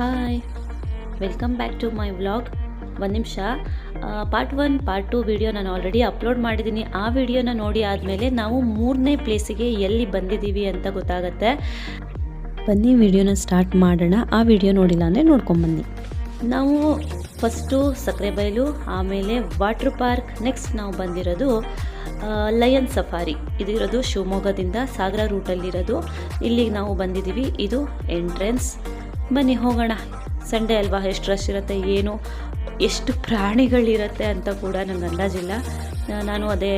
Hi welcome back to my vlog ಒಂದು ನಿಮಿಷ. Part one part two video ನಾನು already upload ಮಾಡಿದ್ದೀನಿ ಆ ವಿಡಿಯೋನ ನೋಡಿ ಆದಮೇಲೆ ನಾವು ಮೂರನೇ ಪ್ಲೇಸಿಗೆ ಎಲ್ಲಿ ಬಂದಿದ್ದೀವಿ ಅಂತ ಗೊತ್ತಾಗತ್ತೆ. ಬನ್ನಿ ವಿಡಿಯೋನ ಸ್ಟಾರ್ಟ್ ಮಾಡೋಣ. ಆ ವಿಡಿಯೋ ನೋಡಿಲ್ಲ ಅಂದರೆ ನೋಡ್ಕೊಂಬನ್ನಿ ನಾವು ಫಸ್ಟು ಸಕ್ಕರೆ ಬಯಲು, ಆಮೇಲೆ ವಾಟ್ರ್ ಪಾರ್ಕ್ ನೆಕ್ಸ್ಟ್ ನಾವು ಬಂದಿರೋದು ಲಯನ್ ಸಫಾರಿ ಇದಿರೋದು ಶಿವಮೊಗ್ಗದಿಂದ ಸಾಗರ ರೂಟಲ್ಲಿರೋದು ಇಲ್ಲಿಗೆ ನಾವು ಬಂದಿದ್ದೀವಿ. ಇದು ಎಂಟ್ರೆನ್ಸ್ ಬನ್ನಿ ಹೋಗೋಣ. ಸಂಡೇ ಅಲ್ವಾ? ಎಷ್ಟು ರಶ್ ಇರುತ್ತೆ, ಏನು? ಎಷ್ಟು ಪ್ರಾಣಿಗಳಿರುತ್ತೆ ಅಂತ ಕೂಡ ನನಗೆ ಅಂದಾಜಿಲ್ಲ. ನಾನು ಅದೇ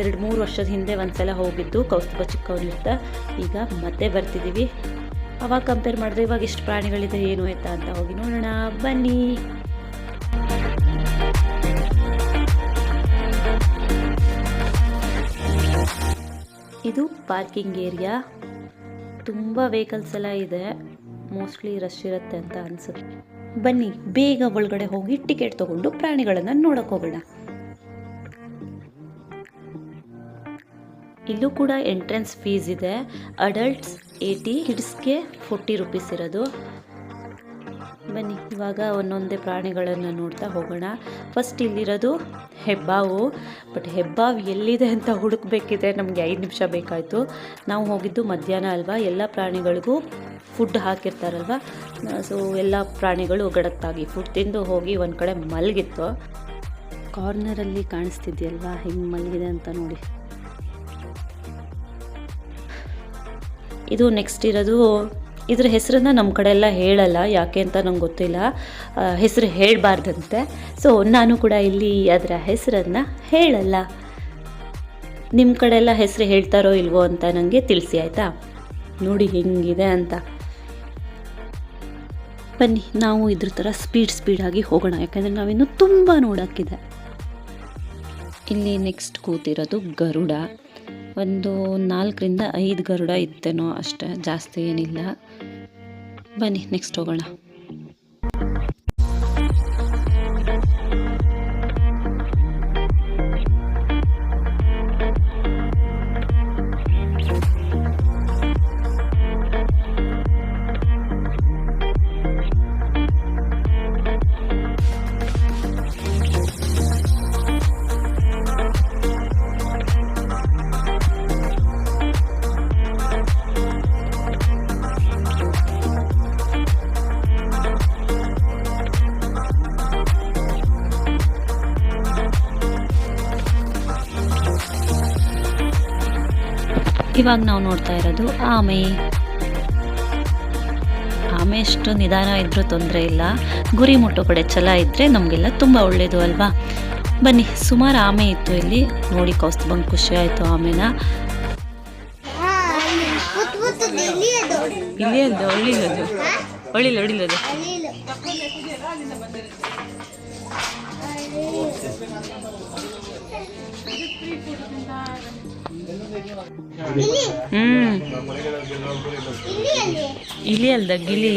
ಎರಡು ಮೂರು ವರ್ಷದ ಹಿಂದೆ ಒಂದು ಸಲ ಹೋಗಿದ್ದು ಕೌಸ್ತುಭ ಚಿಕ್ಕವನಿರ್ತ ಈಗ ಮತ್ತೆ ಬರ್ತಿದ್ದೀವಿ ಅವಾಗ ಕಂಪೇರ್ ಮಾಡಿದ್ರೆ ಇವಾಗ ಎಷ್ಟು ಪ್ರಾಣಿಗಳಿದೆ, ಏನು ಆಯ್ತಾ ಅಂತ ಹೋಗಿ ನೋಡೋಣ. ಬನ್ನಿ. ಇದು ಪಾರ್ಕಿಂಗ್ ಏರಿಯಾ ತುಂಬ ವೆಹಿಕಲ್ಸ್ ಎಲ್ಲ ಇದೆ. ಮೋಸ್ಟ್ಲಿ ರಶ್ ಇರುತ್ತೆ ಅಂತ ಅನ್ಸುತ್ತೆ. ಬನ್ನಿ, ಬೇಗ ಒಳಗಡೆ ಹೋಗಿ ಟಿಕೆಟ್ ತಗೊಂಡು ಪ್ರಾಣಿಗಳನ್ನು ನೋಡಕ್ ಹೋಗೋಣ. ಇಲ್ಲೂ ಕೂಡ ಎಂಟ್ರೆನ್ಸ್ ಫೀಸ್ ಇದೆ. ಅಡಲ್ಟ್ಸ್ ಏಯ್ಟಿ ಕಿಡ್ಸ್ಗೆ ಫೋರ್ಟಿ ರುಪೀಸ್ ಇರೋದು. ಬನ್ನಿ, ಇವಾಗ ಒಂದೊಂದೇ ಪ್ರಾಣಿಗಳನ್ನು ನೋಡ್ತಾ ಹೋಗೋಣ. ಫಸ್ಟ್ ಇಲ್ಲಿರೋದು ಹೆಬ್ಬಾವು ಬಟ್ ಹೆಬ್ಬಾವು ಎಲ್ಲಿದೆ ಅಂತ ಹುಡುಕ್ಬೇಕಿದ್ರೆ ನಮಗೆ ಐದು ನಿಮಿಷ ಬೇಕಾಯಿತು. ನಾವು ಹೋಗಿದ್ದು ಮಧ್ಯಾಹ್ನ ಅಲ್ವಾ? ಎಲ್ಲ ಪ್ರಾಣಿಗಳಿಗೂ ಫುಡ್ ಹಾಕಿರ್ತಾರಲ್ವ? ಸೊ ಎಲ್ಲ ಪ್ರಾಣಿಗಳು ಗಡತ್ತಾಗಿ ಫುಡ್ ತಿಂದು ಹೋಗಿ ಒಂದು ಕಡೆ ಮಲಗಿತ್ತು. ಕಾರ್ನರಲ್ಲಿ ಕಾಣಿಸ್ತಿದ್ಯಲ್ವಾ? ಹೆಂಗೆ ಮಲಗಿದೆ ಅಂತ ನೋಡಿ. ಇದು ನೆಕ್ಸ್ಟ್ ಇರೋದು ಇದ್ರ ಹೆಸರನ್ನ ನಮ್ಮ ಕಡೆ ಎಲ್ಲ ಹೇಳಲ್ಲ, ಯಾಕೆ ಅಂತ ನಂಗೆ ಗೊತ್ತಿಲ್ಲ. ಹೆಸರು ಹೇಳಬಾರ್ದಂತೆ. ಸೊ ನಾನು ಕೂಡ ಇಲ್ಲಿ ಅದರ ಹೆಸರನ್ನು ಹೇಳಲ್ಲ. ನಿಮ್ಮ ಕಡೆ ಎಲ್ಲ ಹೆಸರು ಹೇಳ್ತಾರೋ ಇಲ್ವೋ ಅಂತ ನನಗೆ ತಿಳಿಸಿ, ಆಯಿತಾ? ನೋಡಿ ಹೆಂಗಿದೆ ಅಂತ. ಬನ್ನಿ, ನಾವು ಇದ್ರ ಥರ ಸ್ಪೀಡ್ ಸ್ಪೀಡಾಗಿ ಹೋಗೋಣ. ಯಾಕಂದರೆ ನಾವಿನ್ನು ತುಂಬ ನೋಡೋಕ್ಕಿದೆ. ಇಲ್ಲಿ ನೆಕ್ಸ್ಟ್ ಕೂತಿರೋದು ಗರುಡ. ಒಂದು ನಾಲ್ಕರಿಂದ ಐದು ಗರುಡ ಇತ್ತೇನೋ ಅಷ್ಟೇ ಜಾಸ್ತಿ ಏನಿಲ್ಲ. ಬನ್ನಿ ನೆಕ್ಸ್ಟ್ ಹೋಗೋಣ. ಇವಾಗ ನಾವು ನೋಡ್ತಾ ಇರೋದು ಆಮೆ. ಆಮೆ ಎಷ್ಟು ನಿಧಾನ ಇದ್ರೂ ತೊಂದರೆ ಇಲ್ಲ. ಗುರಿ ಮುಟ್ಟೋ ಕಡೆ ಛಲ ಇದ್ದರೆ ನಮಗೆಲ್ಲ ತುಂಬ ಒಳ್ಳೆಯದು ಅಲ್ವಾ? ಬನ್ನಿ, ಸುಮಾರು ಆಮೆ ಇತ್ತು ಇಲ್ಲಿ. ನೋಡಿ ಕೌಸ್ತುಭಂಗೆ ಖುಷಿ ಆಯಿತು ಆಮೆನ. ಇಲ್ಲಿ ಒಳ್ಳಿಲ್ಲ ಹ್ಮ್. ಇಲಿ ಅಲ್ದ ಗಿಲಿ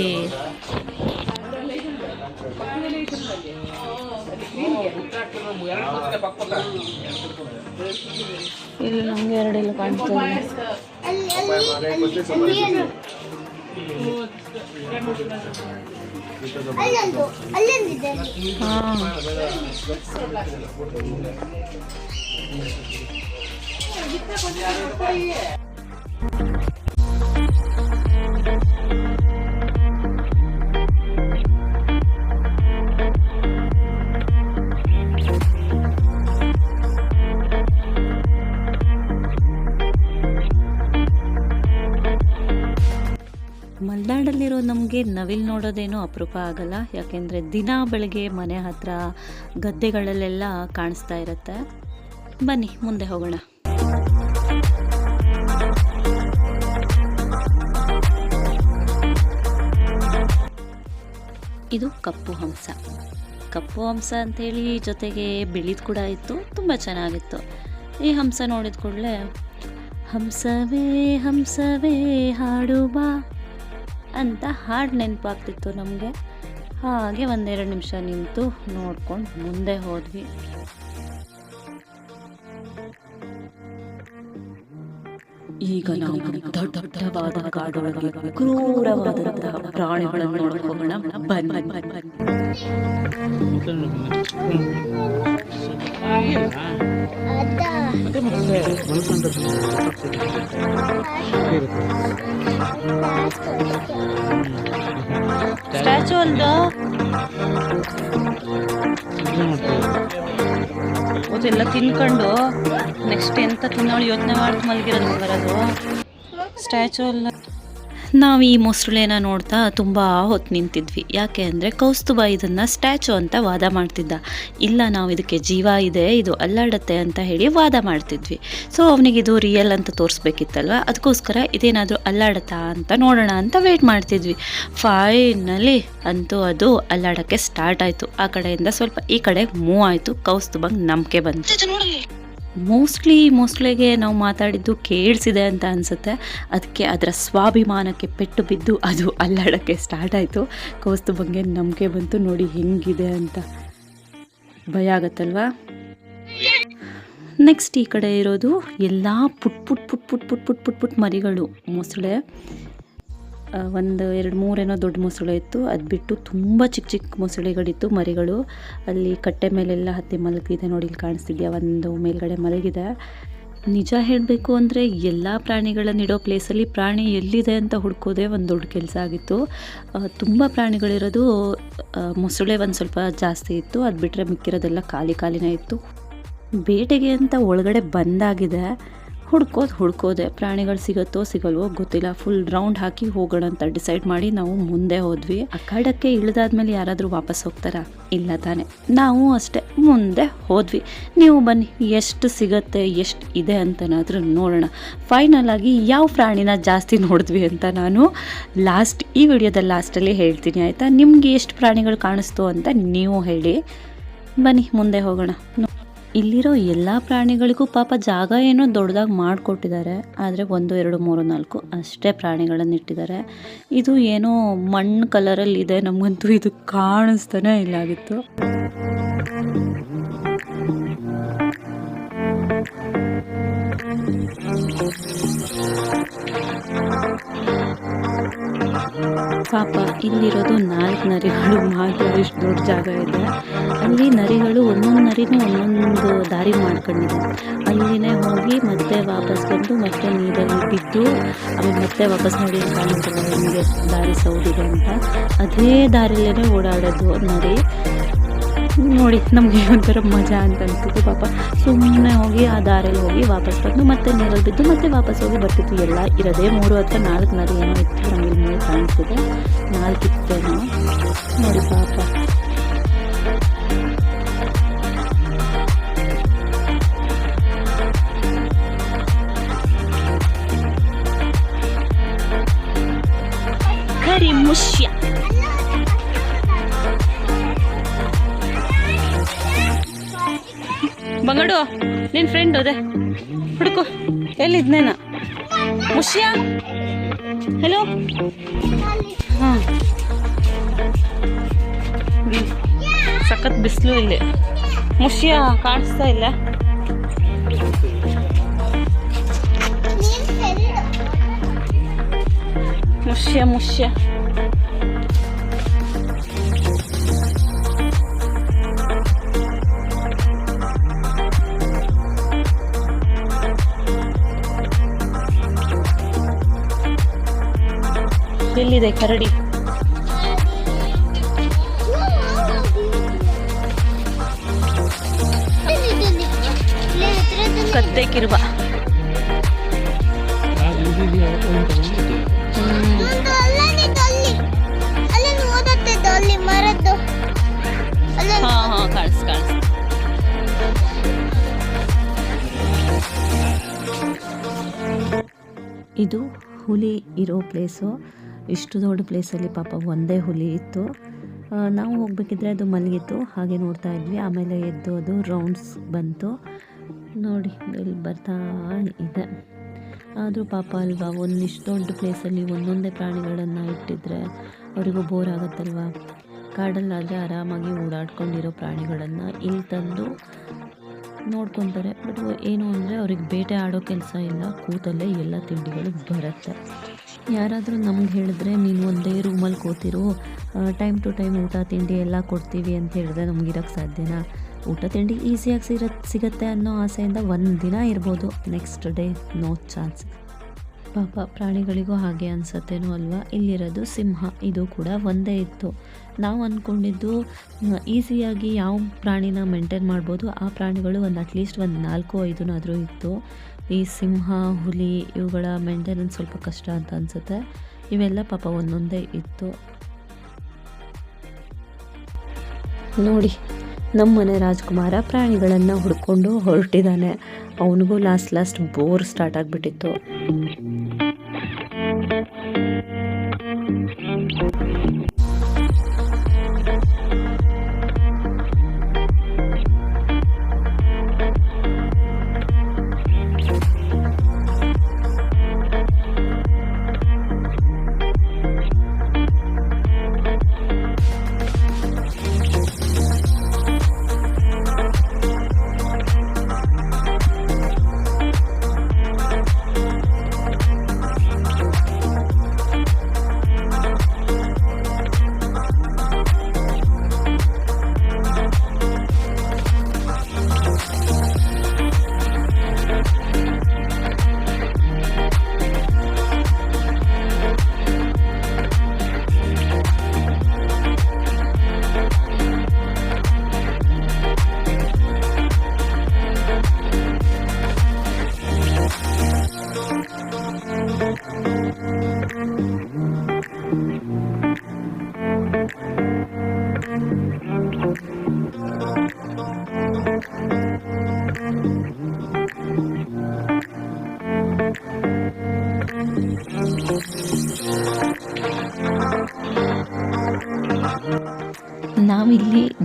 ಇಲ್ಲಿ ನಮ್ಗೆ ಎರಡೆಲ್ಲ ಕಾಣ್ತದೆ ಹಾ. ಮಲೆನಾಡಲ್ಲಿರೋ ನಮಗೆ ನವಿಲ್ ನೋಡೋದೇನೋ ಅಪರೂಪ ಆಗಲ್ಲ. ಯಾಕೆಂದರೆ ದಿನ ಬೆಳಗ್ಗೆ ಮನೆ ಹತ್ರ ಗದ್ದೆಗಳಲ್ಲೆಲ್ಲ ಕಾಣಿಸ್ತಾ ಇರುತ್ತೆ. ಬನ್ನಿ, ಮುಂದೆ ಹೋಗೋಣ. ಇದು ಕಪ್ಪು ಹಂಸ. ಕಪ್ಪು ಹಂಸ ಅಂಥೇಳಿ ಜೊತೆಗೆ ಬೆಳೆದು ಕೂಡ ಇತ್ತು, ತುಂಬ ಚೆನ್ನಾಗಿತ್ತು. ಈ ಹಂಸ ನೋಡಿದ ಕೂಡಲೇ, ಹಂಸವೇ ಹಂಸವೇ, ಹಾಡು ಅಂತ ಹಾಡು ನೆನಪಾಗ್ತಿತ್ತು ನಮಗೆ. ಹಾಗೆ ಒಂದೆರಡು ನಿಮಿಷ ನಿಂತು ನೋಡ್ಕೊಂಡು ಮುಂದೆ ಹೋದ್ವಿ. ಈಗ ನಾವು ದೊಡ್ಡವಾದ ಕಾಡೊಳಗೆ ಕ್ರೂರವಾದಂತಹ ಪ್ರಾಣಿಗಳನ್ನು ನೋಡಕ್ ಹೋಗೋಣ ಬನ್ನಿ ಸ್ಟ್ಯಾಚು ಅಲ್ದ ಅದೆಲ್ಲ ತಿನ್ಕೊಂಡು ನೆಕ್ಸ್ಟ್ ಎಂತ ತಿನ್ನೋಳು ಯೋಚನೆ ಮಾಡ್ತಾ ಮಲಗಿರೋದು ಬರೋದು. ಸ್ಟ್ಯಾಚು ಅಲ್ಲ ನಾವು ಈ ಮೊಸರುಳೆನ ನೋಡ್ತಾ ತುಂಬ ಹೊತ್ತು ನಿಂತಿದ್ವಿ. ಯಾಕೆ ಅಂದರೆ ಕೌಸ್ತುಭ ಇದನ್ನು ಸ್ಟ್ಯಾಚು ಅಂತ ವಾದ ಮಾಡ್ತಿದ್ದ. ಇಲ್ಲ, ನಾವು ಇದಕ್ಕೆ ಜೀವ ಇದೆ, ಇದು ಅಲ್ಲಾಡತ್ತೆ ಅಂತ ಹೇಳಿ ವಾದ ಮಾಡ್ತಿದ್ವಿ. ಸೊ ಅವನಿಗೆ ಇದು ರಿಯಲ್ ಅಂತ ತೋರಿಸ್ಬೇಕಿತ್ತಲ್ವ? ಅದಕ್ಕೋಸ್ಕರ ಇದೇನಾದರೂ ಅಲ್ಲಾಡತ್ತಾ ಅಂತ ನೋಡೋಣ ಅಂತ ವೆಯ್ಟ್ ಮಾಡ್ತಿದ್ವಿ. ಫೈನಲಿ ಅಂತೂ ಅದು ಅಲ್ಲಾಡೋಕ್ಕೆ ಸ್ಟಾರ್ಟ್ ಆಯಿತು. ಆ ಕಡೆಯಿಂದ ಸ್ವಲ್ಪ ಈ ಕಡೆ ಮೂವ್ ಆಯಿತು. ಕೌಸ್ತುಭಂಗೆ ನಂಬಿಕೆ ಬಂತು. ಮೋಸ್ಟ್ಲಿ ಮೋಸ್ಟ್ಲಿಗೆ ನಾವು ಮಾತಾಡಿದ್ದು ಕೇಳಿಸಿದೆ ಅಂತ ಅನಿಸುತ್ತೆ. ಅದಕ್ಕೆ ಅದರ ಸ್ವಾಭಿಮಾನಕ್ಕೆ ಪೆಟ್ಟು ಬಿದ್ದು ಅದು ಅಲ್ಲಾಡೋಕ್ಕೆ ಸ್ಟಾರ್ಟ್ ಆಯಿತು. ಕೌಸ್ತುಭಂಗೆ ನಂಬಿಕೆ ಬಂತು. ನೋಡಿ ಹೆಂಗಿದೆ ಅಂತ ಭಯ ಆಗತ್ತಲ್ವಾ? ನೆಕ್ಸ್ಟ್ ಈ ಕಡೆ ಇರೋದು ಎಲ್ಲ ಪುಟ್ ಪುಟ್ ಪುಟ್ ಪುಟ್ ಪುಟ್ ಪುಟ್ ಪುಟ್ ಪುಟ್ ಮರಿಗಳು. ಮೊಸಳೆ ಒಂದು ಎರಡು ಮೂರೇನೋ ದೊಡ್ಡ ಮೊಸಳೆ ಇತ್ತು. ಅದು ಬಿಟ್ಟು ತುಂಬ ಚಿಕ್ಕ ಚಿಕ್ಕ ಮೊಸಳೆಗಳಿತ್ತು, ಮರಿಗಳು. ಅಲ್ಲಿ ಕಟ್ಟೆ ಮೇಲೆಲ್ಲ ಹತ್ತಿ ಮಲಗಿದೆ ನೋಡಿ, ಇಲ್ಲಿ ಕಾಣಿಸ್ತಿದ್ಯಾ? ಒಂದು ಮೇಲ್ಗಡೆ ಮಲಗಿದೆ. ನಿಜ ಹೇಳಬೇಕು ಅಂದರೆ ಎಲ್ಲ ಪ್ರಾಣಿಗಳನ್ನಿಡೋ ಪ್ಲೇಸಲ್ಲಿ ಪ್ರಾಣಿ ಎಲ್ಲಿದೆ ಅಂತ ಹುಡ್ಕೋದೇ ಒಂದು ದೊಡ್ಡ ಕೆಲಸ ಆಗಿತ್ತು. ತುಂಬ ಪ್ರಾಣಿಗಳಿರೋದು ಮೊಸಳೆ ಒಂದು ಸ್ವಲ್ಪ ಜಾಸ್ತಿ ಇತ್ತು. ಅದು ಬಿಟ್ಟರೆ ಮಿಕ್ಕಿರೋದೆಲ್ಲ ಖಾಲಿ ಖಾಲಿನೇ ಇತ್ತು. ಬೇಟೆಗೆ ಅಂತ ಒಳಗಡೆ ಬಂದಾಗಿದೆ. ಹುಡ್ಕೋದು ಹುಡ್ಕೋದೆ, ಪ್ರಾಣಿಗಳು ಸಿಗುತ್ತೋ ಸಿಗಲ್ವೋ ಗೊತ್ತಿಲ್ಲ. ಫುಲ್ ರೌಂಡ್ ಹಾಕಿ ಹೋಗೋಣ ಅಂತ ಡಿಸೈಡ್ ಮಾಡಿ ನಾವು ಮುಂದೆ ಹೋದ್ವಿ. ಅಖಾಡಕ್ಕೆ ಇಳಿದಾದ್ಮೇಲೆ ಯಾರಾದರೂ ವಾಪಸ್ ಹೋಗ್ತಾರಾ? ಇಲ್ಲ ತಾನೆ. ನಾವು ಅಷ್ಟೇ ಮುಂದೆ ಹೋದ್ವಿ. ನೀವು ಬನ್ನಿ, ಎಷ್ಟು ಸಿಗತ್ತೆ, ಎಷ್ಟು ಇದೆ ಅಂತನಾದರೂ ನೋಡೋಣ. ಫೈನಲ್ ಆಗಿ ಯಾವ ಪ್ರಾಣಿನ ಜಾಸ್ತಿ ನೋಡಿದ್ವಿ ಅಂತ ನಾನು ಲಾಸ್ಟ್ ಈ ವಿಡಿಯೋದ ಲಾಸ್ಟಲ್ಲಿ ಹೇಳ್ತೀನಿ, ಆಯಿತಾ? ನಿಮಗೆ ಎಷ್ಟು ಪ್ರಾಣಿಗಳು ಕಾಣಿಸ್ತು ಅಂತ ನೀವು ಹೇಳಿ. ಬನ್ನಿ, ಮುಂದೆ ಹೋಗೋಣ. ಇಲ್ಲಿರೋ ಎಲ್ಲ ಪ್ರಾಣಿಗಳಿಗೂ ಪಾಪ ಜಾಗ ಏನೋ ದೊಡ್ಡದಾಗಿ ಮಾಡಿಕೊಟ್ಟಿದ್ದಾರೆ. ಆದರೆ ಒಂದು, ಎರಡು, ಮೂರು, ನಾಲ್ಕು ಅಷ್ಟೇ ಪ್ರಾಣಿಗಳನ್ನು ಇಟ್ಟಿದ್ದಾರೆ. ಇದು ಏನೋ ಮಣ್ಣು ಕಲರಲ್ಲಿ ಇದೆ ನಮಗಂತೂ ಇದು ಕಾಣಿಸ್ತಾನೆ ಇಲ್ಲ ಪಾಪ, ಇಲ್ಲಿರೋದು ನಾಲ್ಕು ನರಿಗಳು ಮಾತ್ರ, ಇಷ್ಟು ದೊಡ್ಡ ಜಾಗ ಇದೆ. ಅಲ್ಲಿ ನರಿಗಳು ಒಂದೊಂದು ನರಿನೂ ಒಂದೊಂದು ದಾರಿ ಮಾಡ್ಕೊಂಡಿದೆ. ಅಲ್ಲಿನೇ ಹೋಗಿ ಮತ್ತೆ ವಾಪಸ್ ಬಂದು ಮತ್ತೆ ನೀರಲ್ಲಿ ಬಿದ್ದು, ಆಮೇಲೆ ಮತ್ತೆ ವಾಪಸ್ ನೋಡಿ ಕಾಣಿಸ್ತಲ್ಲ ಹೆಂಗೆ ದಾರಿ ಸೌದಿದೆ ಅಂತ. ಅದೇ ದಾರಿಯಲ್ಲೇ ಓಡಾಡೋದು ನರಿ. ನೋಡಿ, ನಮಗೆ ಒಂಥರ ಮಜಾ ಅಂತ ಅನಿಸ್ತಿತ್ತು ಪಾಪ. ಸುಮ್ಮನೆ ಹೋಗಿ ಆ ದಾರಿಯಲ್ಲಿ ಹೋಗಿ ವಾಪಸ್ ಬಂದು ಮತ್ತೆ ನೀರಲ್ಲಿ ಬಿದ್ದು ಮತ್ತೆ ವಾಪಸ್ ಹೋಗಿ ಬರ್ತಿತ್ತು ಎಲ್ಲ ಇರೋದೇ ಮೂರು ಅಥವಾ ನಾಲ್ಕು ನದಿ ಏನೋ ಇತ್ತು ನಮಗೆ ಮೂರು ಕಾಣಿಸ್ತಿದೆ ನಾಲ್ಕು ಇತ್ತೇನೋ. ನೋಡಿ, ಪಾಪ. ಕರಿ ಮುಷ್ಯ. ಬಂಗಡು ನಿನ್ನ ಫ್ರೆಂಡ್ ಅದೇ. ಹುಡುಕು, ಎಲ್ಲಿದ್ನೇನ? ಮುಷಿಯಾ? ಹಲೋ ಹಾಂ. ಸಖತ್ ಬಿಸಿಲು ಇಲ್ಲಿ. ಮುಷಿಯಾ ಕಾಣಿಸ್ತಾ ಇಲ್ಲ. ಮುಷ್ಯ ಮುಷ್ಯ. ಎಲ್ಲಿದೆ ಕರಡಿ. ಕತ್ತೆ ಕಿರುವ ಹಾ ಹಾ ಇದು ಹುಲಿ ಇರೋ ಪ್ಲೇಸು ಇಷ್ಟು ದೊಡ್ಡ ಪ್ಲೇಸಲ್ಲಿ ಪಾಪ ಒಂದೇ ಹುಲಿ ಇತ್ತು. ನಾವು ಹೋಗಬೇಕಿದ್ರೆ ಅದು ಮಲಗಿತ್ತು, ಹಾಗೆ ನೋಡ್ತಾ ಇದ್ವಿ. ಆಮೇಲೆ ಎದ್ದು ಅದು ರೌಂಡ್ಸ್ ಬಂತು. ನೋಡಿ, ಇಲ್ಲಿ ಬರ್ತಾ ಇದೆ. ಆದರೂ ಪಾಪ ಅಲ್ವಾ ಒಂದಿಷ್ಟು ದೊಡ್ಡ ಪ್ಲೇಸಲ್ಲಿ ಒಂದೊಂದೇ ಪ್ರಾಣಿಗಳನ್ನು ಇಟ್ಟಿದ್ರೆ ಅವರಿಗೂ ಬೋರ್ ಆಗುತ್ತಲ್ವಾ? ಕಾಡಲ್ಲಾದರೆ ಆರಾಮಾಗಿ ಓಡಾಡ್ಕೊಂಡಿರೋ ಪ್ರಾಣಿಗಳನ್ನು ಇಲ್ಲಿ ತಂದು ನೋಡ್ಕೊತಾರೆ. ಬಟ್ ಏನು ಅಂದರೆ ಅವ್ರಿಗೆ ಬೇಟೆ ಆಡೋ ಕೆಲಸ ಇಲ್ಲ. ಕೂತಲ್ಲೇ ಎಲ್ಲ ತಿಂಡಿಗಳು ಬರುತ್ತೆ. ಯಾರಾದರೂ ನಮ್ಗೆ ಹೇಳಿದ್ರೆ ನೀನು ಒಂದೇ ರೂಮಲ್ಲಿ ಕೂತಿರು ಟೈಮ್ ಟು ಟೈಮ್ ಊಟ, ತಿಂಡಿ ಎಲ್ಲ ಕೊಡ್ತೀವಿ ಅಂತ ಹೇಳಿದ್ರೆ ನಮ್ಗೆ ಇರೋಕ್ಕೆ ಸಾಧ್ಯನಾ? ಊಟ, ತಿಂಡಿ ಈಸಿಯಾಗಿ ಸಿರ, ಸಿಗುತ್ತೆ ಅನ್ನೋ ಆಸೆಯಿಂದ ಒಂದು ದಿನ ಇರ್ಬೋದು. ನೆಕ್ಸ್ಟ್ ಡೇ ನೋ ಚಾನ್ಸ್ ಪಾಪ ಪ್ರಾಣಿಗಳಿಗೂ ಹಾಗೆ ಅನ್ಸತ್ತೇನೋ ಅಲ್ವಾ? ಇಲ್ಲಿರೋದು ಸಿಂಹ. ಇದು ಕೂಡ ಒಂದೇ ಇತ್ತು. ನಾವು ಅಂದ್ಕೊಂಡಿದ್ದು ಈಸಿಯಾಗಿ ಯಾವ ಪ್ರಾಣಿನ ಮೇಂಟೈನ್ ಮಾಡ್ಬೋದು, ಆ ಪ್ರಾಣಿಗಳು ಒಂದು ಅಟ್ಲೀಸ್ಟ್ ಒಂದು ನಾಲ್ಕು, ಐದನಾದರೂ ಇತ್ತು. ಈ ಸಿಂಹ, ಹುಲಿ ಇವುಗಳ ಮೇಂಟೆನೆನ್ಸ್ ಸ್ವಲ್ಪ ಕಷ್ಟ ಅಂತ ಅನಿಸುತ್ತೆ. ಇವೆಲ್ಲ ಪಾಪ ಒಂದೊಂದೇ ಇತ್ತು. ನೋಡಿ, ನಮ್ಮನೆ ರಾಜ್ಕುಮಾರ ಪ್ರಾಣಿಗಳನ್ನು ಹುಡ್ಕೊಂಡು ಹೊರಟಿದ್ದಾನೆ ಅವನಿಗೂ ಲಾಸ್ಟ್ ಲಾಸ್ಟ್ ಬೋರ್ ಸ್ಟಾರ್ಟ್ ಆಗಿಬಿಟ್ಟಿತ್ತು.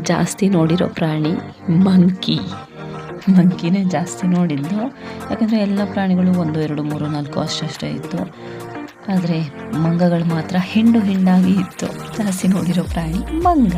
ಜಾಸ್ತಿ ನೋಡಿರೋ ಪ್ರಾಣಿ ಮಂಕಿ. ಮಂಕಿನೇ ಜಾಸ್ತಿ ನೋಡಿದ್ದು. ಯಾಕಂದರೆ ಎಲ್ಲ ಪ್ರಾಣಿಗಳು ಒಂದು, ಎರಡು, ಮೂರು, ನಾಲ್ಕು ಅಷ್ಟಷ್ಟೇ ಇತ್ತು. ಆದರೆ ಮಂಗಗಳು ಮಾತ್ರ ಹಿಂಡು ಹಿಂಡಾಗಿ ಇತ್ತು. ಜಾಸ್ತಿ ನೋಡಿರೋ ಪ್ರಾಣಿ ಮಂಗ.